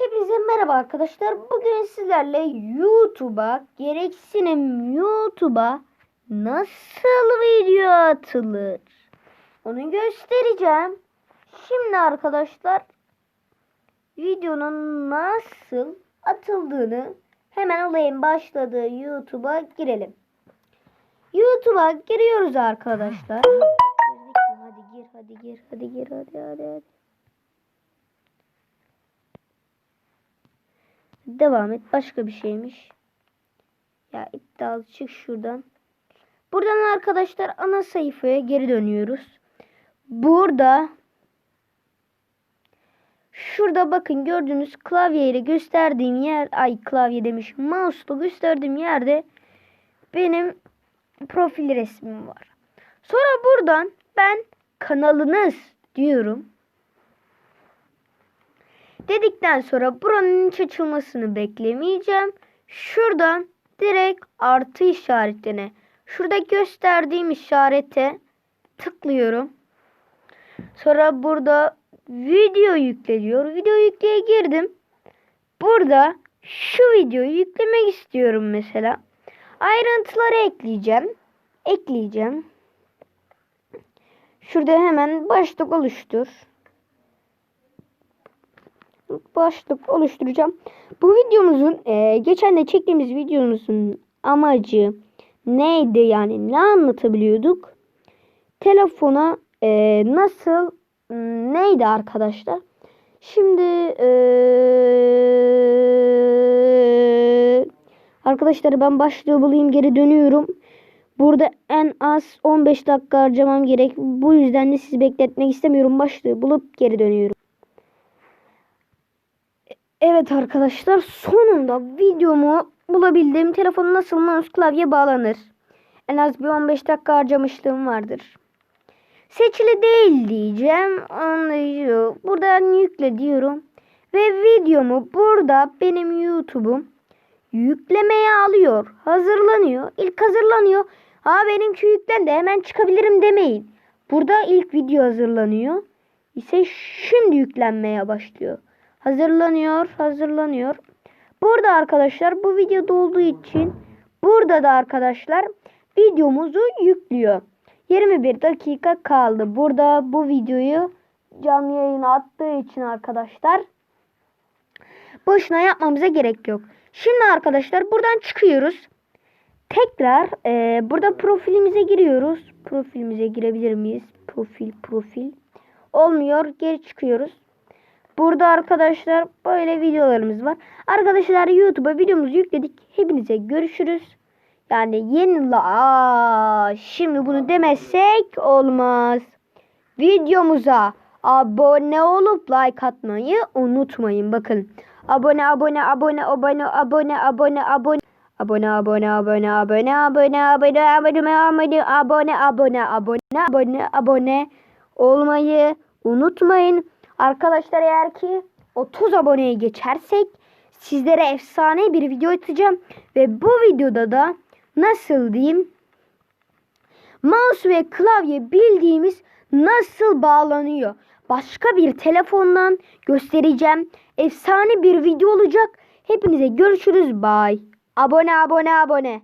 Hepinize merhaba arkadaşlar. Bugün sizlerle YouTube'a gereksinim YouTube'a nasıl video atılır? Onu göstereceğim. Şimdi arkadaşlar videonun nasıl atıldığını hemen olayın başladığı YouTube'a girelim. YouTube'a giriyoruz arkadaşlar. Hadi gir, hadi gir, hadi gir, hadi hadi hadi. Devam et. Başka bir şeymiş. Ya iptal çık şuradan. Buradan arkadaşlar ana sayfaya geri dönüyoruz. Burada şurada bakın gördüğünüz klavye ile gösterdiğim yer ay klavye demiş mouse'la gösterdiğim yerde benim profil resmim var. Sonra buradan ben kanalınız diyorum. Dedikten sonra buranın hiç açılmasını beklemeyeceğim. Şuradan direkt artı işaretine şurada gösterdiğim işarete tıklıyorum. Sonra burada video yükle diyor. Video yükleye girdim. Burada şu videoyu yüklemek istiyorum mesela. Ayrıntıları ekleyeceğim. Ekleyeceğim. Şurada hemen başlık oluştur başlık oluşturacağım. Bu videomuzun e, geçen de çektiğimiz videomuzun amacı neydi yani ne anlatabiliyorduk? Telefona e, nasıl neydi arkadaşlar? Şimdi e, arkadaşlar ben başlığı bulayım geri dönüyorum. Burada en az 15 dakika harcamam gerek. Bu yüzden de sizi bekletmek istemiyorum. Başlığı bulup geri dönüyorum. Evet arkadaşlar sonunda videomu bulabildim. Telefonu nasıl mouse klavye bağlanır. En az bir 15 dakika harcamışlığım vardır. Seçili değil diyeceğim. Anlayıcı. Buradan yükle diyorum. Ve videomu burada benim YouTube'um yüklemeye alıyor. Hazırlanıyor. İlk hazırlanıyor. Ha benimki yüklendi hemen çıkabilirim demeyin. Burada ilk video hazırlanıyor. ise şimdi yüklenmeye başlıyor. Hazırlanıyor, hazırlanıyor. Burada arkadaşlar bu videoda olduğu için burada da arkadaşlar videomuzu yüklüyor. 21 dakika kaldı. Burada bu videoyu canlı yayına attığı için arkadaşlar boşuna yapmamıza gerek yok. Şimdi arkadaşlar buradan çıkıyoruz. Tekrar e, burada profilimize giriyoruz. Profilimize girebilir miyiz? Profil, profil. Olmuyor. Geri çıkıyoruz. Burada arkadaşlar böyle videolarımız var. Arkadaşlar YouTube'a videomuzu yükledik. Hepinize görüşürüz. Yani yeni la şimdi bunu demezsek olmaz. Videomuza abone olup like atmayı unutmayın. Bakın. Abone abone abone abone abone abone abone abone abone abone abone abone abone abone abone abone abone abone abone abone olmayı unutmayın. Arkadaşlar eğer ki 30 aboneye geçersek sizlere efsane bir video atacağım. Ve bu videoda da nasıl diyeyim mouse ve klavye bildiğimiz nasıl bağlanıyor. Başka bir telefondan göstereceğim. Efsane bir video olacak. Hepinize görüşürüz. Bye. Abone abone abone.